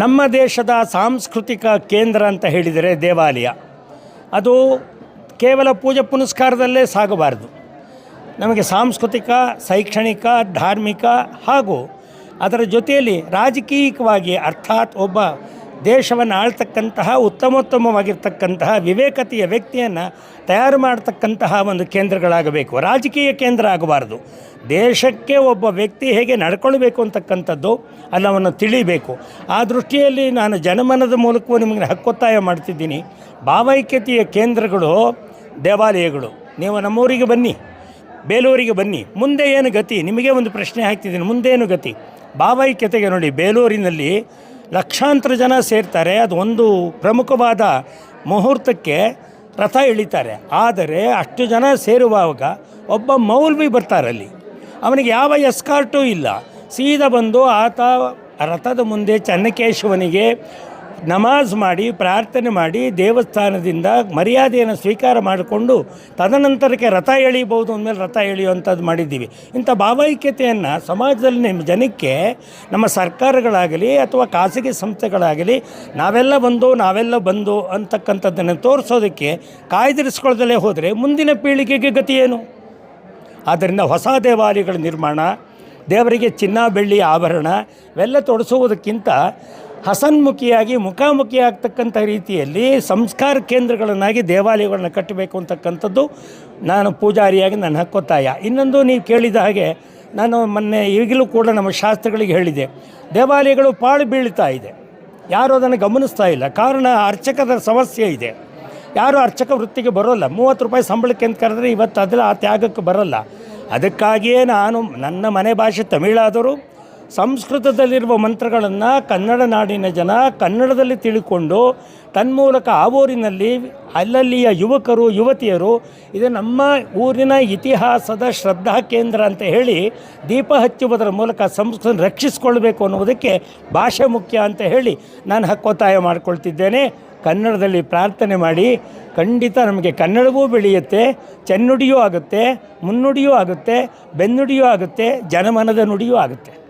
ನಮ್ಮ ದೇಶದ ಸಾಂಸ್ಕೃತಿಕ ಕೇಂದ್ರ ಅಂತ ಹೇಳಿದರೆ ದೇವಾಲಯ. ಅದು ಕೇವಲ ಪೂಜೆ ಪುನಸ್ಕಾರದಲ್ಲೇ ಸಾಗಬಾರದು. ನಮಗೆ ಸಾಂಸ್ಕೃತಿಕ, ಶೈಕ್ಷಣಿಕ, ಧಾರ್ಮಿಕ ಹಾಗೂ ಅದರ ಜೊತೆಯಲ್ಲಿ ರಾಜಕೀಯವಾಗಿ ಅರ್ಥಾತ್ ಒಬ್ಬ ದೇಶವನ್ನು ಆಳ್ತಕ್ಕಂತಹ ಉತ್ತಮೋತ್ತಮವಾಗಿರ್ತಕ್ಕಂತಹ ವಿವೇಕತೆಯ ವ್ಯಕ್ತಿಯನ್ನು ತಯಾರು ಮಾಡತಕ್ಕಂತಹ ಒಂದು ಕೇಂದ್ರಗಳಾಗಬೇಕು. ರಾಜಕೀಯ ಕೇಂದ್ರ ಆಗಬಾರ್ದು. ದೇಶಕ್ಕೆ ಒಬ್ಬ ವ್ಯಕ್ತಿ ಹೇಗೆ ನಡ್ಕೊಳ್ಬೇಕು ಅಂತಕ್ಕಂಥದ್ದು ಅಲ್ಲವನ್ನು ತಿಳಿಬೇಕು. ಆ ದೃಷ್ಟಿಯಲ್ಲಿ ನಾನು ಜನಮನದ ಮೂಲಕವೂ ನಿಮಗೆ ಹಕ್ಕೊತ್ತಾಯ ಮಾಡ್ತಿದ್ದೀನಿ. ಭಾವೈಕ್ಯತೆಯ ಕೇಂದ್ರಗಳು ದೇವಾಲಯಗಳು. ನೀವು ನಮ್ಮೂರಿಗೆ ಬನ್ನಿ, ಬೇಲೂರಿಗೆ ಬನ್ನಿ. ಮುಂದೆ ಏನು ಗತಿ? ನಿಮಗೆ ಒಂದು ಪ್ರಶ್ನೆ ಹಾಕ್ತಿದ್ದೀನಿ. ಮುಂದೆ ಏನು ಗತಿ? ಭಾವೈಕ್ಯತೆಗೆ ನೋಡಿ, ಬೇಲೂರಿನಲ್ಲಿ ಲಕ್ಷಾಂತರ ಜನ ಸೇರ್ತಾರೆ. ಅದು ಒಂದು ಪ್ರಮುಖವಾದ ಮುಹೂರ್ತಕ್ಕೆ ರಥ ಇಳಿತಾರೆ. ಆದರೆ ಅಷ್ಟು ಜನ ಸೇರುವಾಗ ಒಬ್ಬ ಮೌಲ್ವಿ ಬರ್ತಾರಲ್ಲಿ ಅವನಿಗೆ ಯಾವ ಎಸ್ಕಾರ್ಟೂ ಇಲ್ಲ. ಸೀದಾ ಬಂದು ಆತ ರಥದ ಮುಂದೆ ಚನ್ನಕೇಶವನಿಗೆ ನಮಾಜ್ ಮಾಡಿ, ಪ್ರಾರ್ಥನೆ ಮಾಡಿ, ದೇವಸ್ಥಾನದಿಂದ ಮರ್ಯಾದೆಯನ್ನು ಸ್ವೀಕಾರ ಮಾಡಿಕೊಂಡು ತದನಂತರಕ್ಕೆ ರಥ ಎಳಿಬೋದು ಅಂದಮೇಲೆ ರಥ ಎಳೆಯುವಂಥದ್ದು ಮಾಡಿದ್ದೀವಿ. ಇಂಥ ಭಾವೈಕ್ಯತೆಯನ್ನು ಸಮಾಜದಲ್ಲಿ ನಿಮ್ಮ ಜನಕ್ಕೆ, ನಮ್ಮ ಸರ್ಕಾರಗಳಾಗಲಿ ಅಥವಾ ಖಾಸಗಿ ಸಂಸ್ಥೆಗಳಾಗಲಿ, ನಾವೆಲ್ಲ ಬಂದು ನಾವೆಲ್ಲ ಬಂದು ಅಂತಕ್ಕಂಥದ್ದನ್ನು ತೋರಿಸೋದಕ್ಕೆ ಕಾಯ್ದಿರಿಸ್ಕೊಳ್ದಲೇ ಹೋದರೆ ಮುಂದಿನ ಪೀಳಿಗೆಗೆ ಗತಿ ಏನು? ಆದ್ದರಿಂದ ಹೊಸ ದೇವಾಲಯಗಳ ನಿರ್ಮಾಣ, ದೇವರಿಗೆ ಚಿನ್ನ, ಬೆಳ್ಳಿ, ಆಭರಣ ಇವೆಲ್ಲ ತೊಡಸುವುದಕ್ಕಿಂತ ಹಸನ್ಮುಖಿಯಾಗಿ ಮುಖಾಮುಖಿ ಆಗ್ತಕ್ಕಂಥ ರೀತಿಯಲ್ಲಿ ಸಂಸ್ಕಾರ ಕೇಂದ್ರಗಳನ್ನಾಗಿ ದೇವಾಲಯಗಳನ್ನ ಕಟ್ಟಬೇಕು ಅಂತಕ್ಕಂಥದ್ದು ನಾನು ಪೂಜಾರಿಯಾಗಿ ನನ್ನ ಹಕ್ಕೊತ್ತಾಯ ಇನ್ನೊಂದು ನೀವು ಕೇಳಿದ ಹಾಗೆ ನಾನು ಮೊನ್ನೆ ಈಗಲೂ ಕೂಡ ನಮ್ಮ ಶಾಸ್ತ್ರಗಳಿಗೆ ಹೇಳಿದೆ, ದೇವಾಲಯಗಳು ಪಾಳು ಬೀಳ್ತಾ ಇದೆ. ಯಾರು ಅದನ್ನು ಗಮನಿಸ್ತಾ ಇಲ್ಲ. ಕಾರಣ ಅರ್ಚಕದ ಸಮಸ್ಯೆ ಇದೆ. ಯಾರು ಅರ್ಚಕ ವೃತ್ತಿಗೆ ಬರೋಲ್ಲ. ಮೂವತ್ತು ರೂಪಾಯಿ ಸಂಬಳಕ್ಕೆ ಅಂತ ಕರೆದ್ರೆ ಇವತ್ತು ಅದರ ಆ ತ್ಯಾಗಕ್ಕೆ ಬರೋಲ್ಲ. ಅದಕ್ಕಾಗಿಯೇ ನಾನು ನನ್ನ ಮನೆ ಭಾಷೆ ತಮಿಳಾದರೂ. ಸಂಸ್ಕೃತದಲ್ಲಿರುವ ಮಂತ್ರಗಳನ್ನು ಕನ್ನಡ ನಾಡಿನ ಜನ ಕನ್ನಡದಲ್ಲಿ ತಿಳ್ಕೊಂಡು ತನ್ಮೂಲಕ ಆ ಊರಿನಲ್ಲಿ ಅಲ್ಲಲ್ಲಿಯ ಯುವಕರು, ಯುವತಿಯರು, ಇದು ನಮ್ಮ ಊರಿನ ಇತಿಹಾಸದ ಶ್ರದ್ಧಾ ಕೇಂದ್ರ ಅಂತ ಹೇಳಿ ದೀಪ ಹಚ್ಚುವುದರ ಮೂಲಕ ಸಂಸ್ಕೃತ ರಕ್ಷಿಸಿಕೊಳ್ಬೇಕು ಅನ್ನುವುದಕ್ಕೆ ಭಾಷೆ ಮುಖ್ಯ ಅಂತ ಹೇಳಿ ನಾನು ಹಕ್ಕೊತ್ತಾಯ ಮಾಡಿಕೊಳ್ತಿದ್ದೇನೆ. ಕನ್ನಡದಲ್ಲಿ ಪ್ರಾರ್ಥನೆ ಮಾಡಿ. ಖಂಡಿತ ನಮಗೆ ಕನ್ನಡವೂ ಬೆಳೆಯುತ್ತೆ, ಚೆನ್ನುಡಿಯೂ ಆಗುತ್ತೆ, ಮುನ್ನುಡಿಯೂ ಆಗುತ್ತೆ, ಬೆನ್ನುಡಿಯೂ ಆಗುತ್ತೆ, ಜನಮನದ ನುಡಿಯೂ ಆಗುತ್ತೆ.